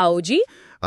ਆਓ ਜੀ।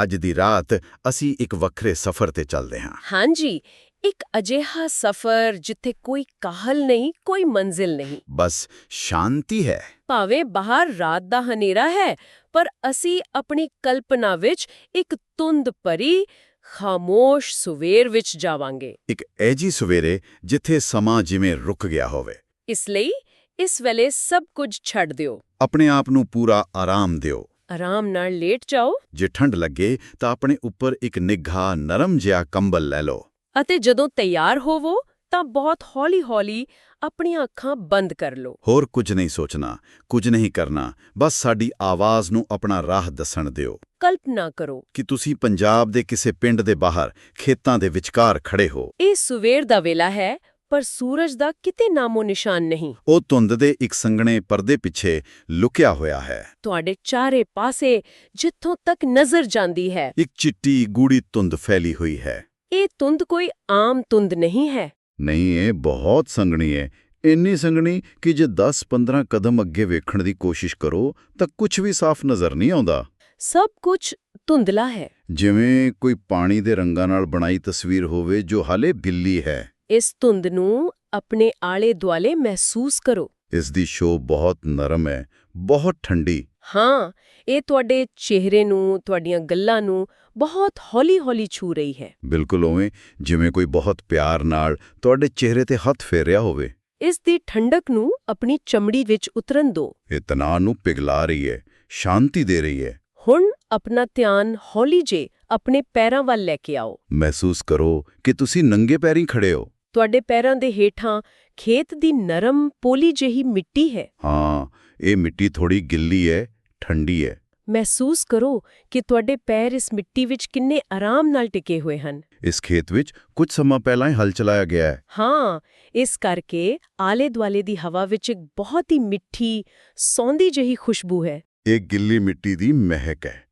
ਅੱਜ ਦੀ ਰਾਤ ਅਸੀਂ ਇੱਕ ਵੱਖਰੇ ਸਫ਼ਰ ਤੇ ਚੱਲਦੇ ਹਾਂ। ਹਾਂਜੀ ਇੱਕ ਅਜਿਹਾ ਸਫ਼ਰ ਜਿੱਥੇ ਕੋਈ ਕਾਹਲ ਨਹੀਂ ਕੋਈ ਮੰਜ਼ਿਲ ਨਹੀਂ। ਬਸ ਸ਼ਾਂਤੀ ਹੈ। ਭਾਵੇਂ ਬਾਹਰ ਰਾਤ ਦਾ ਹਨੇਰਾ ਹੈ ਪਰ ਅਸੀਂ ਆਪਣੀ ਕਲਪਨਾ ਵਿੱਚ ਇੱਕ ਤੁੰਦ ਭਰੀ ਖਾਮੋਸ਼ ਸਵੇਰ ਵਿੱਚ ਜਾਵਾਂਗੇ। ਇੱਕ ਐਜੀ ਸਵੇਰੇ ਜਿੱਥੇ ਸਮਾਂ ਜਿਵੇਂ ਰੁਕ ਗਿਆ ਹੋਵੇ। ਇਸ ਲਈ ਇਸ ਵੇਲੇ ਸਭ ਕੁਝ ਛੱਡ ਦਿਓ। ਆਪਣੇ ਆਪ ਨੂੰ ਪੂਰਾ ਆਰਾਮ ਦਿਓ। ਆਰਾਮ ਨਾਲ ਲੇਟ ਜਾਓ। ਜੇ ਠੰਡ ਲੱਗੇ ਤਾਂ ਆਪਣੇ ਉੱਪਰ ਇੱਕ ਨਿੱਘਾ ਨਰਮ ਜਿਹਾ ਕੰਬਲ ਲੈ ਲਓ। ਅਤੇ ਜਦੋਂ ਤਿਆਰ ਹੋਵੋ ਤਾਂ ਬਹੁਤ ਹੌਲੀ-ਹੌਲੀ ਆਪਣੀਆਂ ਅੱਖਾਂ ਬੰਦ ਕਰ ਲਓ। ਹੋਰ ਕੁਝ ਨਹੀਂ ਸੋਚਣਾ ਕੁਝ ਨਹੀਂ ਕਰਨਾ ਬਸ ਸਾਡੀ ਆਵਾਜ਼ ਨੂੰ ਆਪਣਾ ਰਾਹ ਦੱਸਣ ਦਿਓ। ਕਲਪਨਾ ਕਰੋ। ਕਿ ਤੁਸੀਂ ਪੰਜਾਬ ਦੇ ਕਿਸੇ ਪਿੰਡ ਦੇ ਬਾਹਰ ਖੇਤਾਂ ਦੇ ਵਿਚਕਾਰ ਖੜੇ ਹੋ। ਇਹ ਸਵੇਰ ਦਾ ਵੇਲਾ ਹੈ ਪਰ ਸੂਰਜ ਦਾ ਕਿਤੇ ਨਾਮੋ ਨਿਸ਼ਾਨ ਨਹੀਂ। ਉਹ ਧੁੰਦ ਦੇ ਇੱਕ ਸੰਘਣੇ ਪਰਦੇ ਪਿੱਛੇ ਲੁਕਿਆ ਹੋਇਆ ਹੈ। ਤੁਹਾਡੇ ਚਾਰੇ ਪਾਸੇ ਜਿੱਥੋਂ ਤੱਕ ਨਜ਼ਰ ਜਾਂਦੀ ਹੈ। ਇੱਕ ਚਿੱਟੀ ਗੂੜੀ ਧੁੰਦ ਫੈਲੀ ਹੋਈ ਹੈ। ਇਹ ਤੁੰਦ ਕੋਈ ਆਮ ਤੁੰਦ ਨਹੀਂ ਹੈ। ਨਹੀਂ ਇਹ ਬਹੁਤ ਸੰਘਣੀ ਹੈ। ਇੰਨੀ ਸੰਘਣੀ ਕਿ ਜੇ 10-15 ਕਦਮ ਅੱਗੇ ਵੇਖਣ ਦੀ ਕੋਸ਼ਿਸ਼ ਕਰੋ ਤਾਂ ਕੁਝ ਵੀ ਸਾਫ਼ ਨਜ਼ਰ ਨਹੀਂ ਆਉਂਦਾ। ਸਭ ਕੁਝ ਧੁੰਦਲਾ ਹੈ। ਜਿਵੇਂ ਕੋਈ ਪਾਣੀ ਦੇ ਰੰਗਾਂ ਨਾਲ ਬਣਾਈ ਤਸਵੀਰ ਹੋਵੇ ਜੋ ਹਾਲੇ ਬਿੱਲੀ ਹੈ। ਇਸ ਧੁੰਦ ਨੂੰ ਆਪਣੇ ਆਲੇ ਦੁਆਲੇ ਮਹਿਸੂਸ ਕਰੋ। ਇਸ ਦੀ ਸ਼ੋ ਬਹੁਤ ਨਰਮ ਹੈ ਬਹੁਤ ਠੰਡੀ। ਹਾਂ ਇਹ ਤੁਹਾਡੇ ਚਿਹਰੇ ਨੂੰ ਤੁਹਾਡੀਆਂ ਗੱਲਾਂ ਨੂੰ ਬਹੁਤ ਹੌਲੀ-ਹੌਲੀ ਛੂ ਰਹੀ ਹੈ। ਬਿਲਕੁਲ ਉਵੇਂ ਜਿਵੇਂ ਕੋਈ ਬਹੁਤ ਪਿਆਰ ਨਾਲ ਤੁਹਾਡੇ ਚਿਹਰੇ ਤੇ ਹੱਥ ਫੇਰਿਆ ਹੋਵੇ। ਇਸ ਦੀ ਠੰਡਕ ਨੂੰ ਆਪਣੀ ਚਮੜੀ ਵਿੱਚ ਉਤਰਨ ਦਿਓ ਇਹ ਤਣਾਅ ਨੂੰ ਪਿਘਲਾ ਰਹੀ ਹੈ ਸ਼ਾਂਤੀ ਦੇ ਰਹੀ ਹੈ। ਹੁਣ ਆਪਣਾ ਧਿਆਨ ਹੌਲੀ ਜੇ ਆਪਣੇ ਪੈਰਾਂ ਵੱਲ ਲੈ ਕੇ ਆਓ। ਮਹਿਸੂਸ ਕਰੋ ਕਿ ਤੁਸੀਂ ਨੰਗੇ ਪੈਰੀਂ ਖੜੇ ਹੋ। ਤੁਹਾਡੇ ਪੈਰਾਂ ਦੇ ਹੇਠਾਂ ਖੇਤ ਦੀ ਨਰਮ ਪੋਲੀ ਜਿਹੀ ਮਿੱਟੀ ਹੈ। ਹਾਂ ਇਹ ਮਿੱਟੀ ਥੋੜੀ ਗਿੱਲੀ ਹੈ ਠੰਡੀ ਹੈ। ਮਹਿਸੂਸ ਕਰੋ ਕਿ ਤੁਹਾਡੇ ਪੈਰ ਇਸ ਮਿੱਟੀ ਵਿੱਚ ਕਿੰਨੇ ਆਰਾਮ ਨਾਲ ਟਿਕੇ ਹੋਏ ਹਨ। ਇਸ ਖੇਤ ਵਿੱਚ ਕੁਝ ਸਮਾਂ ਪਹਿਲਾਂ ਹੀ ਹਲ ਚਲਾਇਆ ਗਿਆ ਹੈ। ਹਾਂ ਇਸ ਕਰਕੇ ਆਲੇ-ਦੁਆਲੇ ਦੀ ਹਵਾ ਵਿੱਚ ਇੱਕ ਬਹੁਤ ਹੀ ਮਿੱਠੀ ਸੌਂਦੀ ਜਿਹੀ ਖੁਸ਼ਬੂ ਹੈ। ਇਹ ਗਿੱਲੀ ਮਿੱਟੀ ਦੀ ਮਹਿਕ ਹੈ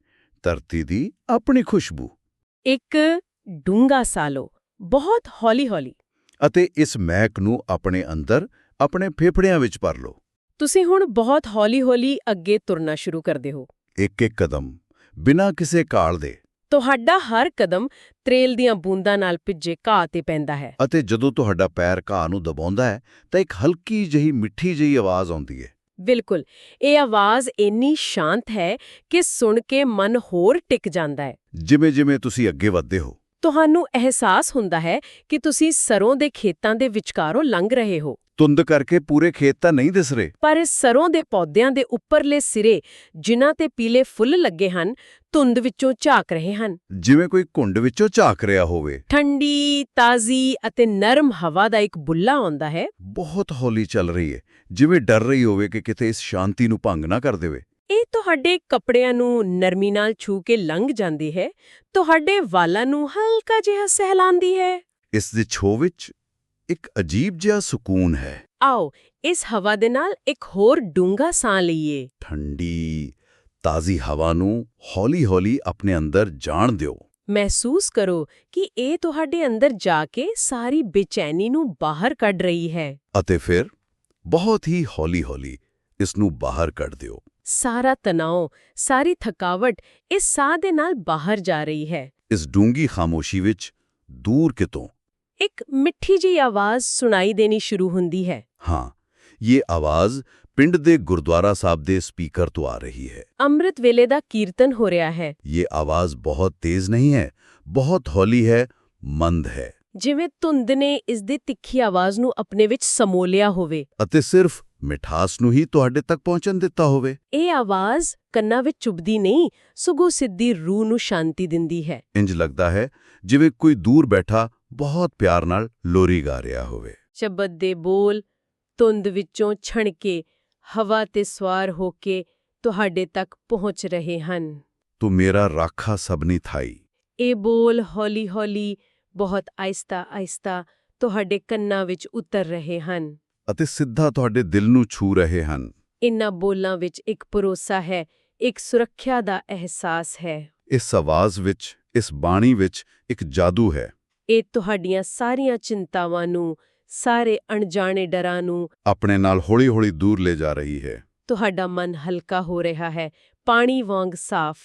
ਧਰਤੀ ਦੀ ਆਪਣੀ ਖੁਸ਼ਬੂ। ਇੱਕ ਡੂੰਗਾ ਸਾਲੋ ਬਹੁਤ ਹੌਲੀ-ਹੌਲੀ। ਅਤੇ ਇਸ ਮਹਿਕ ਨੂੰ ਆਪਣੇ ਅੰਦਰ ਆਪਣੇ ਫੇਫੜਿਆਂ ਵਿੱਚ ਭਰ ਲਓ। ਤੁਸੀਂ ਹੁਣ ਬਹੁਤ ਹੌਲੀ-ਹੌਲੀ ਅੱਗੇ ਤੁਰਨਾ ਸ਼ੁਰੂ ਕਰਦੇ ਹੋ। ਇੱਕ ਇੱਕ ਕਦਮ ਬਿਨਾਂ ਕਿਸੇ ਕਾਲ ਦੇ। ਤੁਹਾਡਾ ਹਰ ਕਦਮ ਤਰੇਲ ਦੀਆਂ ਬੂੰਦਾਂ ਨਾਲ ਭਿੱਜੇ ਘਾਹ ਤੇ ਪੈਂਦਾ ਹੈ। ਅਤੇ ਜਦੋਂ ਤੁਹਾਡਾ ਪੈਰ ਘਾਹ ਨੂੰ ਦਬਾਉਂਦਾ ਹੈ ਤਾਂ ਇੱਕ ਹਲਕੀ ਜਿਹੀ ਮਿੱਠੀ ਜਿਹੀ ਆਵਾਜ਼ ਆਉਂਦੀ ਹੈ। ਬਿਲਕੁਲ ਇਹ ਆਵਾਜ਼ ਇੰਨੀ ਸ਼ਾਂਤ ਹੈ ਕਿ ਸੁਣ ਕੇ ਮਨ ਹੋਰ ਟਿਕ ਜਾਂਦਾ ਹੈ। ਜਿਵੇਂ ਜਿਵੇਂ ਤੁਸੀਂ ਅੱਗੇ ਵਧਦੇ ਹੋ। ਤੁਹਾਨੂੰ ਅਹਿਸਾਸ ਹੁੰਦਾ ਹੈ ਕਿ ਤੁਸੀਂ ਸਰੋਂ ਦੇ ਖੇਤਾਂ ਦੇ ਵਿਚਕਾਰੋਂ ਲੰਘ ਰਹੇ ਹੋ। ਤੁੰਦ ਕਰਕੇ ਪੂਰੇ ਖੇਤ ਤਾਂ ਨਹੀਂ ਦਿਸ ਰਹੇ। ਪਰ ਇਸ ਸਰੋਂ ਦੇ ਪੌਦਿਆਂ ਦੇ ਉੱਪਰਲੇ ਸਿਰੇ ਜਿਨ੍ਹਾਂ ਤੇ ਪੀਲੇ ਫੁੱਲ ਲੱਗੇ ਹਨ ਧੁੰਦ ਵਿੱਚੋਂ ਝਾਕ ਰਹੇ ਹਨ। ਜਿਵੇਂ ਕੋਈ ਘੁੰਡ ਵਿੱਚੋਂ ਝਾਕ ਰਿਹਾ ਹੋਵੇ। ਠੰਡੀ ਤਾਜ਼ੀ ਅਤੇ ਨਰਮ ਹਵਾ ਦਾ ਇੱਕ ਬੁੱਲਾ ਆਉਂਦਾ ਹੈ। ਬਹੁਤ ਹੌਲੀ ਚੱਲ ਰਹੀ ਹੈ ਜਿਵੇਂ ਡਰ ਰਹੀ ਹੋਵੇ ਕਿ ਕਿਤੇ ਇਸ ਸ਼ਾਂਤੀ ਨੂੰ ਭੰਗ ਨਾ ਕਰ ਦੇਵੇ। ਇਹ ਤੁਹਾਡੇ ਕੱਪੜਿਆਂ ਨੂੰ ਨਰਮੀ ਨਾਲ ਛੂ ਕੇ ਲੰਘ ਜਾਂਦੀ ਹੈ ਤੁਹਾਡੇ ਵਾਲਾਂ ਨੂੰ ਹਲਕਾ ਜਿਹਾ ਸਹਿਲਾਉਂਦੀ ਹੈ। ਇਸ ਦੀ ਛੋ ਵਿੱਚ ਇੱਕ ਅਜੀਬ ਜਿਹਾ ਸਕੂਨ ਹੈ। ਆਓ ਇਸ ਹਵਾ ਦੇ ਨਾਲ ਇੱਕ ਹੋਰ ਡੂੰਗਾ ਸਾਹ ਲਈਏ। ਠੰਡੀ ਤਾਜ਼ੀ ਹਵਾ ਨੂੰ ਹੌਲੀ-ਹੌਲੀ ਆਪਣੇ ਅੰਦਰ ਜਾਣ ਦਿਓ। ਮਹਿਸੂਸ ਕਰੋ ਕਿ ਇਹ ਤੁਹਾਡੇ ਅੰਦਰ ਜਾ ਕੇ ਸਾਰੀ ਬੇਚੈਨੀ ਨੂੰ ਬਾਹਰ ਕੱਢ ਰਹੀ ਹੈ। ਅਤੇ ਫਿਰ ਬਹੁਤ ਹੀ ਹੌਲੀ-ਹੌਲੀ ਇਸ ਨੂੰ ਬਾਹਰ ਕੱਢ ਦਿਓ। ਸਾਰਾ ਤਣਾਅ ਸਾਰੀ ਥਕਾਵਟ ਇਸ ਸਾਹ ਦੇ ਨਾਲ ਬਾਹਰ ਜਾ ਰਹੀ ਹੈ। ਇਸ ਡੂੰਗੀ ਖਾਮੋਸ਼ੀ ਵਿੱਚ ਦੂਰ ਕਿਤੋਂ? ਇੱਕ ਮਿੱਠੀ ਜਿਹੀ ਆਵਾਜ਼ ਸੁਣਾਈ ਦੇਣੀ ਸ਼ੁਰੂ ਹੁੰਦੀ ਹੈ। ਹਾਂ ਇਹ ਆਵਾਜ਼ ਪਿੰਡ ਦੇ ਗੁਰਦੁਆਰਾ ਸਾਹਿਬ ਦੇ ਸਪੀਕਰ ਤੋਂ ਆ ਰਹੀ ਹੈ। ਅੰਮ੍ਰਿਤ ਵੇਲੇ ਦਾ ਕੀਰਤਨ ਹੋ ਰਿਹਾ ਹੈ। ਇਹ ਆਵਾਜ਼ ਬਹੁਤ ਤੇਜ਼ ਨਹੀਂ ਹੈ ਬਹੁਤ ਹੌਲੀ ਹੈ ਮੰਦ ਹੈ। ਜਿਵੇਂ ਧੁੰਦ ਨੇ ਇਸ ਦੀ ਤਿੱਖੀ ਆਵਾਜ਼ ਨੂੰ ਆਪਣੇ ਵਿੱਚ ਸਮੋਲਿਆ ਹੋਵੇ। ਅਤੇ ਸਿਰਫ ਮਿਠਾਸ ਨੂੰ ਹੀ ਤੁਹਾਡੇ ਤੱਕ ਪਹੁੰਚਣ ਦਿੱਤਾ ਹੋਵੇ। ਇਹ ਆਵਾਜ਼ ਕੰਨਾਂ ਵਿੱਚ ਚੁਭਦੀ ਨਹੀਂ ਸਗੋਂ ਸਿੱਧੀ ਰੂਹ ਨੂੰ ਸ਼ਾਂਤੀ ਦਿੰਦੀ ਹੈ। ਇੰਜ ਲੱਗਦਾ ਹੈ ਜਿਵੇਂ ਕੋਈ ਦੂਰ ਬੈਠਾ ਬਹੁਤ ਪਿਆਰ ਨਾਲ ਲੋਰੀ ਗਾ ਰਿਹਾ ਹੋਵੇ। ਸ਼ਬਦ ਦੇ ਬੋਲ ਧੁੰਦ ਵਿੱਚੋਂ ਛਣਕੇ ਹਵਾ ਤੇ ਸਵਾਰ ਹੋ ਕੇ ਤੁਹਾਡੇ ਤੱਕ ਪਹੁੰਚ ਰਹੇ ਹਨ। ਤੂੰ ਮੇਰਾ ਰਾਖਾ ਸਭਨੀ ਥਾਈ। ਇਹ ਬੋਲ ਹੌਲੀ-ਹੌਲੀ ਬਹੁਤ ਆਇਸਤਾ-ਆਇਸਤਾ ਤੁਹਾਡੇ ਕੰਨਾਂ ਵਿੱਚ ਉਤਰ ਰਹੇ ਹਨ। ਅਤੇ ਸਿੱਧਾ ਤੁਹਾਡੇ ਦਿਲ ਨੂੰ ਛੂ ਰਹੇ ਹਨ। ਇਨ੍ਹਾਂ ਬੋਲਾਂ ਵਿੱਚ ਇੱਕ ਭਰੋਸਾ ਹੈ ਇੱਕ ਸੁਰੱਖਿਆ ਦਾ ਅਹਿਸਾਸ ਹੈ। ਇਸ ਆਵਾਜ਼ ਵਿੱਚ ਇਸ ਬਾਣੀ ਵਿੱਚ ਇੱਕ ਜਾਦੂ ਹੈ। ਇਹ ਤੁਹਾਡੀਆਂ ਸਾਰੀਆਂ ਚਿੰਤਾਵਾਂ ਨੂੰ ਸਾਰੇ ਅਣਜਾਣੇ ਡਰਾਂ ਨੂੰ ਆਪਣੇ ਨਾਲ ਹੌਲੀ-ਹੌਲੀ ਦੂਰ ਲੈ ਜਾ ਰਹੀ ਹੈ। ਤੁਹਾਡਾ ਮਨ ਹਲਕਾ ਹੋ ਰਿਹਾ ਹੈ ਪਾਣੀ ਵਾਂਗ ਸਾਫ਼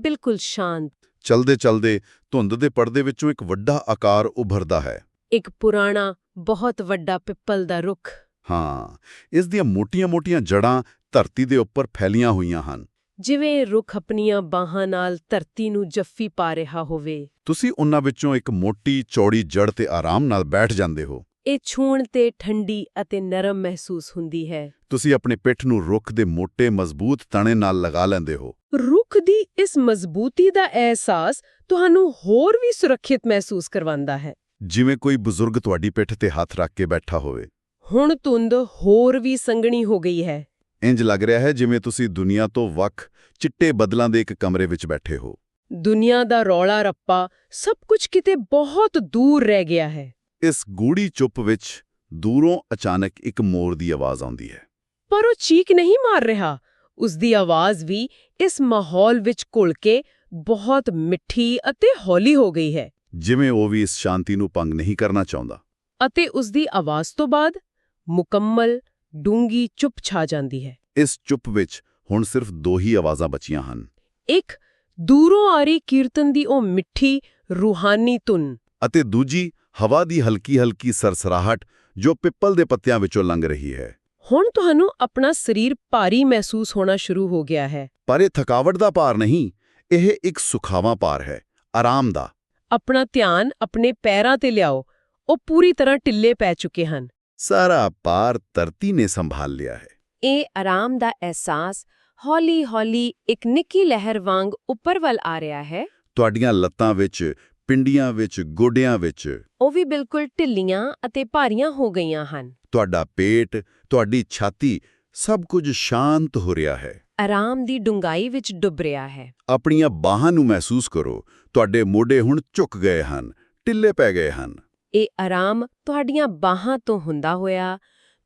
ਬਿਲਕੁਲ ਸ਼ਾਂਤ। ਚਲਦੇ ਚਲਦੇ ਧੁੰਦ ਦੇ ਪਰਦੇ ਵਿੱਚੋਂ ਇੱਕ ਵੱਡਾ ਆਕਾਰ ਉੱਭਰਦਾ ਹੈ। ਇੱਕ ਪੁਰਾਣਾ ਬਹੁਤ ਵੱਡਾ ਪਿੱਪਲ ਦਾ ਰੁੱਖ। ਹਾਂ ਇਸ ਦੀਆਂ ਮੋਟੀਆਂ-ਮੋਟੀਆਂ ਜੜਾਂ ਧਰਤੀ ਦੇ ਉੱਪਰ ਫੈਲੀਆਂ ਹੋਈਆਂ ਹਨ। ਜਿਵੇਂ ਰੁੱਖ ਆਪਣੀਆਂ ਬਾਹਾਂ ਨਾਲ ਧਰਤੀ ਨੂੰ ਜੱਫੀ ਪਾ ਰਿਹਾ ਹੋਵੇ। ਤੁਸੀਂ ਉਹਨਾਂ ਵਿੱਚੋਂ ਇੱਕ ਮੋਟੀ ਚੌੜੀ ਜੜ ਤੇ ਆਰਾਮ ਨਾਲ ਬੈਠ ਜਾਂਦੇ ਹੋ। ਇਹ ਛੂਣ ਤੇ ਠੰਡੀ ਅਤੇ ਨਰਮ ਮਹਿਸੂਸ ਹੁੰਦੀ ਹੈ। ਤੁਸੀਂ ਆਪਣੀ ਪਿੱਠ ਨੂੰ ਰੁੱਖ ਦੇ ਮੋٹے ਮਜ਼ਬੂਤ ਤਣੇ ਨਾਲ ਲਗਾ ਲੈਂਦੇ ਹੋ। ਰੁੱਖ ਦੀ ਇਸ ਮਜ਼ਬੂਤੀ ਦਾ ਅਹਿਸਾਸ ਤੁਹਾਨੂੰ ਹੋਰ ਵੀ ਸੁਰੱਖਿਅਤ ਮਹਿਸੂਸ ਕਰਵਾਉਂਦਾ ਹੈ। ਜਿਵੇਂ ਕੋਈ ਬਜ਼ੁਰਗ ਤੁਹਾਡੀ ਪਿੱਠ ਤੇ ਹੱਥ ਰੱਖ ਕੇ ਬੈਠਾ ਹੋਵੇ। ਹੁਣ ਧੁੰਦ ਹੋਰ ਵੀ ਸੰਘਣੀ ਹੋ ਗਈ ਹੈ। ਇੰਜ ਲੱਗ ਰਿਹਾ ਹੈ ਜਿਵੇਂ ਤੁਸੀਂ ਦੁਨੀਆ ਤੋਂ ਵੱਖ ਚਿੱਟੇ ਬੱਦਲਾਂ ਦੇ ਇੱਕ ਕਮਰੇ ਵਿੱਚ ਬੈਠੇ ਹੋ। ਦੁਨੀਆ ਦਾ ਰੌਲਾ ਰੱਪਾ ਸਭ ਕੁਝ ਕਿਤੇ ਬਹੁਤ ਦੂਰ ਰਹਿ ਗਿਆ ਹੈ। ਇਸ ਗੂੜੀ ਚੁੱਪ ਵਿੱਚ ਦੂਰੋਂ ਅਚਾਨਕ ਇੱਕ ਮੋਰ ਦੀ ਆਵਾਜ਼ ਆਉਂਦੀ ਹੈ। ਪਰ ਉਹ ਚੀਕ ਨਹੀਂ ਮਾਰ ਰਿਹਾ। ਉਸ ਦੀ ਆਵਾਜ਼ ਵੀ ਇਸ ਮਾਹੌਲ ਵਿੱਚ ਘੁਲ ਕੇ ਬਹੁਤ ਮਿੱਠੀ ਅਤੇ ਹੌਲੀ ਹੋ ਗਈ ਹੈ। ਜਿਵੇਂ ਉਹ ਵੀ ਇਸ ਸ਼ਾਂਤੀ ਨੂੰ ਭੰਗ ਨਹੀਂ ਕਰਨਾ ਚਾਹੁੰਦਾ। ਅਤੇ ਉਸ ਦੀ ਆਵਾਜ਼ ਤੋਂ ਬਾਅਦ ਮੁਕੰਮਲ ਡੂੰਗੀ ਚੁੱਪ ਛਾ ਜਾਂਦੀ ਹੈ। ਇਸ ਚੁੱਪ ਵਿੱਚ ਹੁਣ ਸਿਰਫ ਦੋ ਹੀ ਆਵਾਜ਼ਾਂ ਬਚੀਆਂ ਹਨ। ਇੱਕ ਦੂਰੋਂ ਆ ਰਹੀ ਕੀਰਤਨ ਦੀ ਉਹ ਮਿੱਠੀ ਰੂਹਾਨੀ ਧੁਨ। ਅਤੇ ਦੂਜੀ ਹਵਾ ਦੀ ਹਲਕੀ-ਹਲਕੀ ਸਰਸਰਾਹਟ ਜੋ ਪਿੱਪਲ ਦੇ ਪੱਤਿਆਂ ਵਿੱਚੋਂ ਲੰਘ ਰਹੀ ਹੈ। ਹੁਣ ਤੁਹਾਨੂੰ ਆਪਣਾ ਸਰੀਰ ਭਾਰੀ ਮਹਿਸੂਸ ਹੋਣਾ ਸ਼ੁਰੂ ਹੋ ਗਿਆ ਹੈ। ਪਰ ਇਹ ਥਕਾਵਟ ਦਾ ਭਾਰ ਨਹੀਂ ਇਹ ਇੱਕ ਸੁਖਾਵਾਂ ਭਾਰ ਹੈ ਆਰਾਮ ਦਾ। ਆਪਣਾ ਧਿਆਨ ਆਪਣੇ ਪੈਰਾਂ ਤੇ ਲਿਆਓ ਉਹ ਪੂਰੀ ਤਰ੍ਹਾਂ ਢਿੱਲੇ ਪੈ ਚੁੱਕੇ ਹਨ। ਸਾਰਾ ਭਾਰ ਧਰਤੀ ਨੇ ਸੰਭਾਲ ਲਿਆ ਹੈ। ਇਹ ਆਰਾਮ ਦਾ ਅਹਿਸਾਸ ਹੌਲੀ-ਹੌਲੀ ਇੱਕ ਨਿੱਕੀ ਲਹਿਰ ਵਾਂਗ ਉੱਪਰ ਵੱਲ ਆ ਰਿਹਾ ਹੈ। ਤੁਹਾਡੀਆਂ ਲੱਤਾਂ ਵਿੱਚ ਪਿੰਡੀਆਂ ਵਿੱਚ ਗੋਡਿਆਂ ਵਿੱਚ ਉਹ ਵੀ ਬਿਲਕੁਲ ਢਿੱਲੀਆਂ ਅਤੇ ਭਾਰੀਆਂ ਹੋ ਗਈਆਂ ਹਨ। ਤੁਹਾਡਾ ਪੇਟ ਤੁਹਾਡੀ ਛਾਤੀ ਸਭ ਕੁਝ ਸ਼ਾਂਤ ਹੋ ਰਿਹਾ ਹੈ। ਆਰਾਮ ਦੀ ਡੁੰਗਾਈ ਵਿੱਚ ਡੁੱਬ ਰਿਹਾ ਹੈ। ਆਪਣੀਆਂ ਬਾਹਾਂ ਨੂੰ ਮਹਿਸੂਸ ਕਰੋ ਤੁਹਾਡੇ ਮੋਢੇ ਹੁਣ ਝੁਕ ਗਏ ਹਨ ਢਿੱਲੇ ਪੈ ਗਏ ਹਨ। ਇਹ ਆਰਾਮ ਤੁਹਾਡੀਆਂ ਬਾਹਾਂ ਤੋਂ ਹੁੰਦਾ ਹੋਇਆ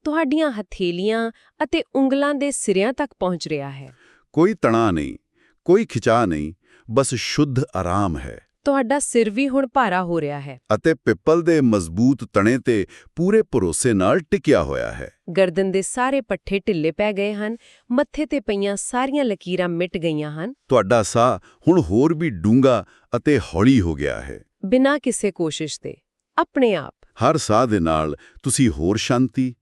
ਤੁਹਾਡੀਆਂ ਹਥੇਲੀਆਂ ਅਤੇ ਉਂਗਲਾਂ ਦੇ ਸਿਰਿਆਂ ਤੱਕ ਪਹੁੰਚ ਰਿਹਾ ਹੈ। ਕੋਈ ਤਣਾਅ ਨਹੀਂ ਕੋਈ ਖਿਚਾਅ ਨਹੀਂ ਬਸ ਸ਼ੁੱਧ ਆਰਾਮ ਹੈ। ਤੁਹਾਡਾ ਸਿਰ ਵੀ ਹੁਣ ਭਾਰਾ ਹੋ ਰਿਹਾ ਹੈ। ਅਤੇ ਪਿੱਪਲ ਦੇ ਮਜ਼ਬੂਤ ਤਣੇ ਤੇ ਪੂਰੇ ਭਰੋਸੇ ਨਾਲ ਟਿਕਿਆ ਹੋਇਆ ਹੈ। ਗਰਦਨ ਦੇ ਸਾਰੇ ਪੱਠੇ ਢਿੱਲੇ ਪੈ ਗਏ ਹਨ ਮੱਥੇ ਤੇ ਪਈਆਂ ਸਾਰੀਆਂ ਲਕੀਰਾਂ ਮਿਟ ਗਈਆਂ ਹਨ। ਤੁਹਾਡਾ ਸਾਹ ਹੁਣ ਹੋਰ ਵੀ ਡੂੰਘਾ ਅਤੇ ਹੌਲੀ ਹੋ ਗਿਆ ਹੈ। ਬਿਨਾਂ ਕਿਸੇ ਕੋਸ਼ਿਸ਼ ਦੇ। ਆਪਣੇ ਆਪ। ਹਰ ਸਾਹ ਦੇ ਨਾਲ ਤੁਸੀਂ ਹੋਰ ਸ਼ਾਂਤੀ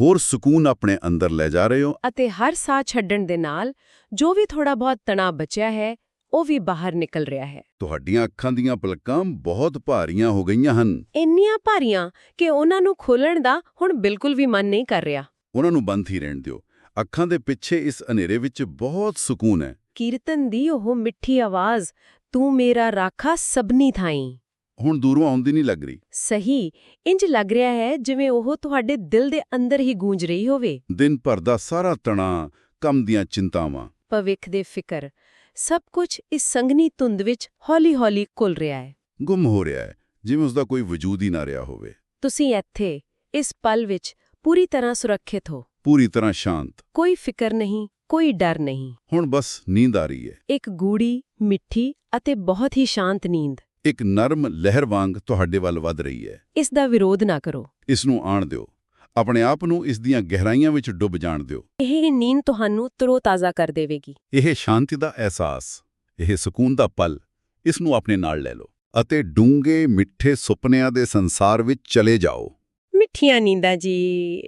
ਹੋਰ ਸਕੂਨ ਆਪਣੇ ਅੰਦਰ ਲੈ ਜਾ ਰਹੇ ਹੋ। ਅਤੇ ਹਰ ਸਾਹ ਛੱਡਣ ਦੇ ਨਾਲ ਜੋ ਵੀ ਥੋੜਾ ਬਹੁਤ ਤਣਾਅ ਬਚਿਆ ਹੈ ਉਹ ਵੀ ਬਾਹਰ ਨਿਕਲ ਰਿਹਾ ਹੈ। ਤੁਹਾਡੀਆਂ ਅੱਖਾਂ ਦੀਆਂ ਪਲਕਾਂ ਬਹੁਤ ਭਾਰੀਆਂ ਹੋ ਗਈਆਂ ਹਨ। ਇੰਨੀਆਂ ਭਾਰੀਆਂ ਕਿ ਉਹਨਾਂ ਨੂੰ ਖੋਲਣ ਦਾ ਹੁਣ ਬਿਲਕੁਲ ਵੀ ਮਨ ਨਹੀਂ ਕਰ ਰਿਹਾ। ਉਹਨਾਂ ਨੂੰ ਬੰਦ ਹੀ ਰਹਿਣ ਦਿਓ। ਅੱਖਾਂ ਦੇ ਪਿੱਛੇ ਇਸ ਹਨੇਰੇ ਵਿੱਚ ਬਹੁਤ ਸਕੂਨ ਹੈ। ਕੀਰਤਨ ਦੀ ਉਹ ਮਿੱਠੀ ਆਵਾਜ਼ ਤੂੰ ਮੇਰਾ ਰਾਖਾ ਸਭਨੀ ਥਾਈ। ਹੁਣ ਦੂਰੋਂ ਆਉਂਦੀ ਨਹੀਂ ਲੱਗ ਰਹੀ। ਸਹੀ ਇੰਜ ਲੱਗ ਰਿਹਾ ਹੈ ਜਿਵੇਂ ਉਹ ਤੁਹਾਡੇ ਦਿਲ ਦੇ ਅੰਦਰ ਹੀ ਗੂੰਜ ਰਹੀ ਹੋਵੇ। ਦਿਨ ਭਰ ਦਾ ਸਾਰਾ ਤਣਾਅ ਕੰਮ ਦੀਆਂ ਚਿੰਤਾਵਾਂ। ਭਵਿੱਖ ਦੇ ਫਿਕਰ ਸਭ ਕੁਝ ਇਸ ਸੰਗਨੀ ਧੁੰਦ ਵਿੱਚ ਹੌਲੀ-ਹੌਲੀ ਘੁਲ ਰਿਹਾ ਹੈ। ਗੁੰਮ ਹੋ ਰਿਹਾ ਹੈ ਜਿਵੇਂ ਉਸ ਦਾ ਕੋਈ ਵਜੂਦ ਹੀ ਨਾ ਰਿਹਾ ਹੋਵੇ। ਤੁਸੀਂ ਇੱਥੇ ਇਸ ਪਲ ਵਿੱਚ ਪੂਰੀ ਤਰ੍ਹਾਂ ਸੁਰੱਖਿਅਤ ਹੋ। ਪੂਰੀ ਤਰ੍ਹਾਂ ਸ਼ਾਂਤ। ਕੋਈ ਫਿਕਰ ਨਹੀਂ ਕੋਈ ਡਰ ਨਹੀਂ। ਹੁਣ ਬਸ ਨੀਂਦ ਆ ਰਹੀ ਹੈ। ਇੱਕ ਗੂੜੀ ਮਿੱਠੀ ਅਤੇ ਬਹੁਤ ਹੀ ਸ਼ਾਂਤ ਨੀਂਦ। ਇੱਕ ਨਰਮ ਲਹਿਰ ਵਾਂਗ ਤੁਹਾਡੇ ਵੱਲ ਵੱਧ ਰਹੀ ਹੈ। ਇਸ ਦਾ ਵਿਰੋਧ ਨਾ ਕਰੋ। ਇਸ ਨੂੰ ਆਣ ਦਿਓ। ਆਪਣੇ ਆਪ ਨੂੰ ਇਸ ਦੀਆਂ ਗਹਿਰਾਈਆਂ ਵਿੱਚ ਡੁੱਬ ਜਾਣ ਦਿਓ। ਇਹ ਨੀਂਦ ਤੁਹਾਨੂੰ ਤਰੋ-ਤਾਜ਼ਾ ਕਰ ਦੇਵੇਗੀ। ਇਹ ਸ਼ਾਂਤੀ ਦਾ ਅਹਿਸਾਸ ਇਹ ਸਕੂਨ ਦਾ ਪਲ ਇਸ ਨੂੰ ਆਪਣੇ ਨਾਲ ਲੈ ਲਓ ਅਤੇ ਡੂੰਘੇ ਮਿੱਠੇ ਸੁਪਨਿਆਂ ਦੇ ਸੰਸਾਰ ਵਿੱਚ ਚਲੇ ਜਾਓ। ਮਿੱਠੀਆਂ ਨੀਂਦਾਂ ਜੀ।